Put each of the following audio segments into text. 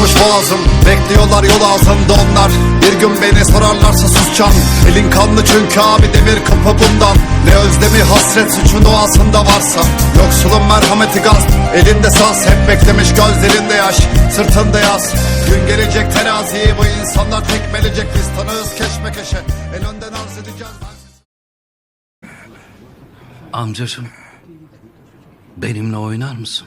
boğazım Bekliyorlar yol ağzında onlar. Bir gün beni sorarlarsa susacağım. Elin kanlı çünkü abi devir kapı bundan. Ne özlemi hasret suçun doğasında varsa. Yoksulun merhameti gaz Elinde saz. Hep beklemiş gözlerinde yaş Sırtında yaz. Gün gelecek teraziyi bu insanlar tekmelecek. Biz tanığız keşmekeşe En önden arz edeceğiz. Ben Amcacım, benimle oynar mısın?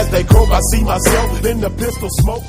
As they croak, I see myself in the pistol smoke.